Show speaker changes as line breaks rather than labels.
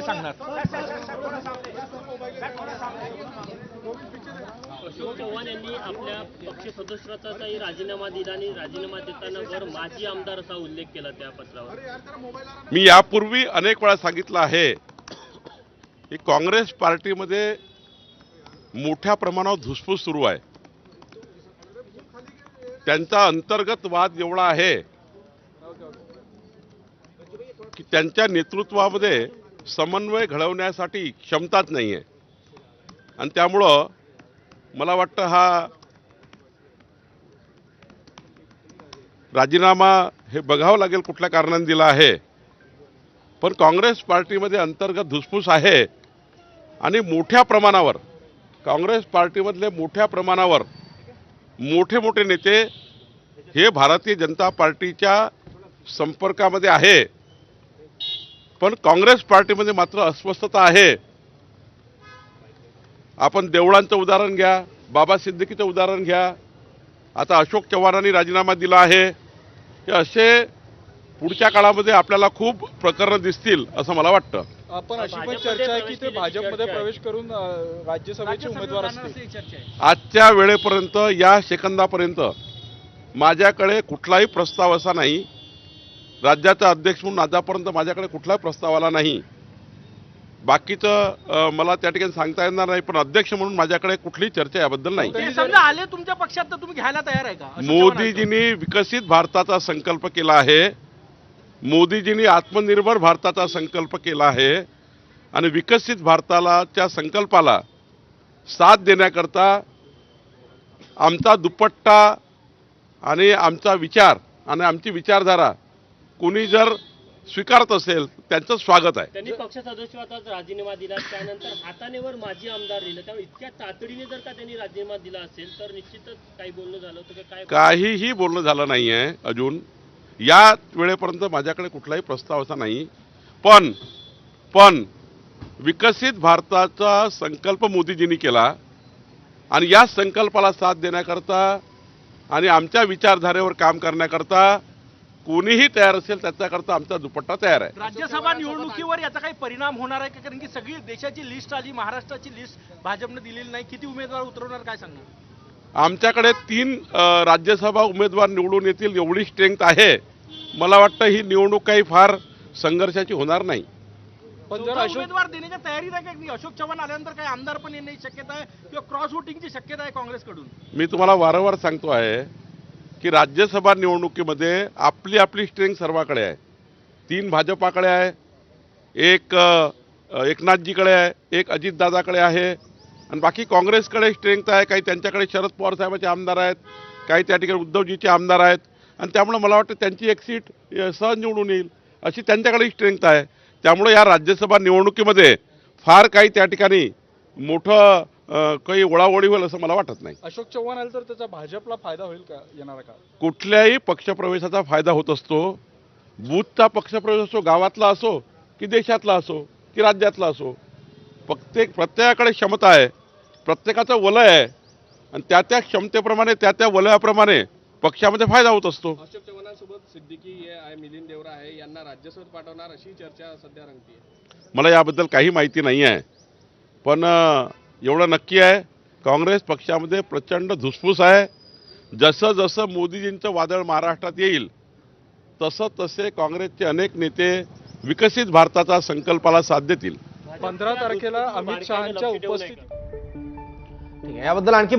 काय सांगणार?
अशोक चव्हाण यांनी आपल्या पक्ष सदस्यत्वाचाही राजीनामा दिला आणि राजीनामा देताना वर माजी आमदार असा उल्लेख केला त्या पत्रावर.
मी यापूर्वी अनेक वेळा सांगितलं आहे की काँग्रेस पार्टीमध्ये मोठ्या प्रमाणावर धुसफूस सुरू आहे. त्यांचा अंतर्गत वाद एवढा आहे की त्यांच्या नेतृत्वामध्ये समन्वय घडवण्यासाठी क्षमताच नाही आहे आणि त्यामुळं मला वाटतं हा राजीनामा हे बघावं लागेल कुठल्या कारणाने दिला आहे. पण काँग्रेस पार्टीमध्ये अंतर्गत धुसफूस आहे आणि मोठ्या प्रमाणावर काँग्रेस पार्टीमधले मोठ्या प्रमाणावर मोठे मोठे नेते हे भारतीय जनता पार्टीच्या संपर्कामध्ये आहे. पण काँग्रेस पार्टीमध्ये मात्र अस्वस्थता आहे. आपण देवळांचं उदाहरण घ्या बाबा सिद्दीकीचं उदाहरण घ्या. आता अशोक चव्हाणांनी राजीनामा दिला आहे. हे असे पुढच्या काळामध्ये आपल्याला खूप प्रकरणं दिसतील असं मला वाटतं.
आपण अशी पण चर्चा आहे की ते भाजपमध्ये. प्रवेश करून राज्यसभेचे उमेदवार असतील.
आजच्या वेळेपर्यंत या सेकंदापर्यंत माझ्याकडे कुठलाही प्रस्ताव असा नाही राज्याचा अध्यक्ष म्हणून आतापर्यंत माझ्याकडे कुठलाही प्रस्ताव आला नाही. बाकीचं मला त्या ठिकाणी सांगता येणार नाही पण अध्यक्ष म्हणून माझ्याकडे कुठलीही चर्चा याबद्दल नाही.
आले तुमच्या पक्षात तर तुम्ही घ्यायला तयार आहे का?
मोदीजींनी विकसित भारताचा संकल्प केला आहे. मोदीजींनी आत्मनिर्भर भारताचा संकल्प केला आहे. आणि विकसित भारताला त्या संकल्पाला साथ देण्याकरता आमचा दुपट्टा आणि आमचा विचार आणि आमची विचारधारा कोणी जर स्वीकारत असेल त्यांचं स्वागत आहे.
त्यांनी पक्ष सदस्यत्वाचा राजीनामा दिला त्यानंतर हातानेवर माजी आमदार दिलं त्यामुळे इतक्या तातडीने जर का त्यांनी राजीनामा दिला असेल तर निश्चितच काही बोलणं झालं होतं काय?
काहीही बोलणं झालं नाही आहे अजून. या वेळेपर्यंत माझ्याकडे कुठलाही प्रस्ताव असा नाही. पण पण विकसित भारताचा संकल्प मोदीजींनी केला आणि या संकल्पाला साथ देण्याकरता आणि आमच्या विचारधारेवर काम करण्याकरता कोणीही तयार असेल त्याच्याकरता आमचा दुपट्टा तयार आहे.
राज्यसभा निवडणुकीवर याचा काही परिणाम होणार आहे का? कारण की सगळी देशाची लिस्ट आली महाराष्ट्राची लिस्ट भाजपने दिलेली नाही. किती उमेदवार उतरवणार काय सांगणार?
आमच्याकडे तीन राज्यसभा उमेदवार निवडून येतील एवढी स्ट्रेंथ आहे. मला वाटतं ही निवडणूक काही फार संघर्षाची होणार नाही.
पण जर
उमेदवार देण्याच्या तयारीत आहे का? की अशोक चव्हाण आल्यानंतर काही आमदार पण येण्याची शक्यता आहे किंवा क्रॉस वोटिंगची शक्यता आहे काँग्रेसकडून?
मी तुम्हाला वारंवार सांगतो आहे की राज्यसभा निवडणुकीमध्ये आपली आपली स्ट्रेंथ सर्वाकडे आहे. तीन भाजपाकडे आहे एक एकनाथजीकडे आहे एक अजितदादाकडे आहे आणि बाकी काँग्रेसकडे स्ट्रेंथ आहे काही त्यांच्याकडे शरद पवार साहेबाचे आमदार आहेत काही त्या ठिकाणी उद्धवजीचे आमदार आहेत आणि त्यामुळे मला वाटतं त्यांची एक सीट सहज निवडून येईल अशी त्यांच्याकडे स्ट्रेंथ आहे. त्यामुळे या राज्यसभा निवडणुकीमध्ये फार काही त्या ठिकाणी मोठं काही ओळाओळी होईल असं मला वाटत नाही.
अशोक चव्हाण आले तर त्याचा भाजपला फायदा होईल का येणारा का
कुठल्याही पक्षप्रवेशाचा फायदा होत असतो. बूथचा पक्षप्रवेश असो गावातला असो की देशातला असो की राज्यातला असो. प्रत्येक प्रत्येकाकडे क्षमता आहे. प्रत्येकाचं वलय आहे. आणि त्या त्या क्षमतेप्रमाणे त्या त्या वलयाप्रमाणे पक्षामध्ये फायदा होत असतो.
अशोक चव्हाणांसोबत सिद्दीकी हे आहे मिलिंद देवरा आहे. यांना राज्यसभेत पाठवणार अशी चर्चा सध्या रंगतीये.
मला याबद्दल काही माहिती नाही आहे पण एवढं नक्की आहे. काँग्रेस पक्षामध्ये प्रचंड धुसफूस आहे. जसं जसं मोदीजींचं वादळ महाराष्ट्रात येईल तसं तसे काँग्रेसचे अनेक नेते विकसित भारताचा संकल्पाला साथ देतील.
पंधरा तारखेला अमित शहाच्या उपस्थित
याबद्दल आणखी